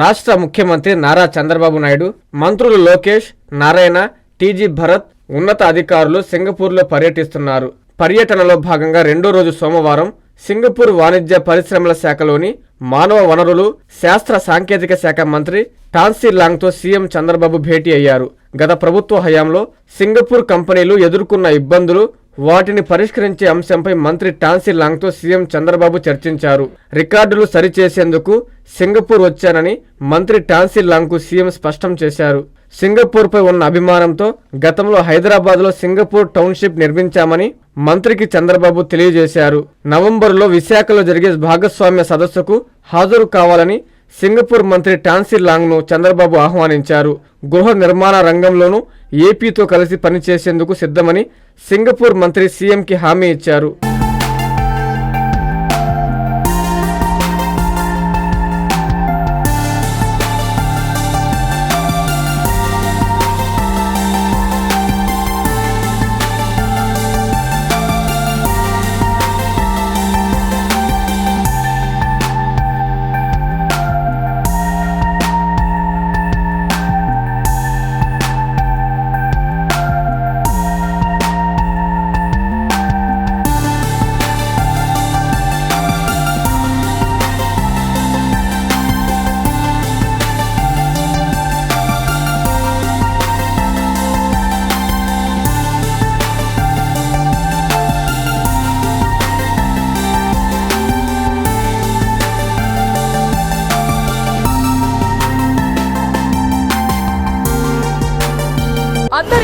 రాష్ట్ర ముఖ్యమంత్రి నారా చంద్రబాబు నాయుడు మంత్రులు లోకేష్ నారాయణ టీజీ భరత్ ఉన్నత అధికారులు సింగపూర్లో పర్యటిస్తున్నారు. పర్యటనలో భాగంగా రెండో రోజు సోమవారం సింగపూర్ వాణిజ్య పరిశ్రమల శాఖలోని మానవ వనరులు శాస్త్ర సాంకేతిక శాఖ మంత్రి టాన్సీ లాంగ్తో సీఎం చంద్రబాబు భేటీ అయ్యారు. గత ప్రభుత్వ హయాంలో సింగపూర్ కంపెనీలు ఎదుర్కొన్న ఇబ్బందులు వాటిని పరిష్కరించే అంశంపై మంత్రి టాన్సీ లాంగ్తో సీఎం చంద్రబాబు చర్చించారు. రికార్డులు సరిచేసేందుకు సింగపూర్ వచ్చానని మంత్రి టాన్సీ లాంగ్కు సీఎం స్పష్టం చేశారు. సింగపూర్పై ఉన్న అభిమానంతో గతంలో హైదరాబాద్లో సింగపూర్ టౌన్షిప్ నిర్మించామని మంత్రికి చంద్రబాబు తెలియజేశారు. నవంబరులో విశాఖలో జరిగే భాగస్వామ్య సదస్సుకు హాజరు కావాలని సింగపూర్ మంత్రి టాన్సీ లాంగ్ను చంద్రబాబు ఆహ్వానించారు. గృహ నిర్మాణ రంగంలోనూ ఏపీతో కలిసి పనిచేసేందుకు సిద్ధమని సింగపూర్ మంత్రి సీఎంకి హామీ ఇచ్చారు.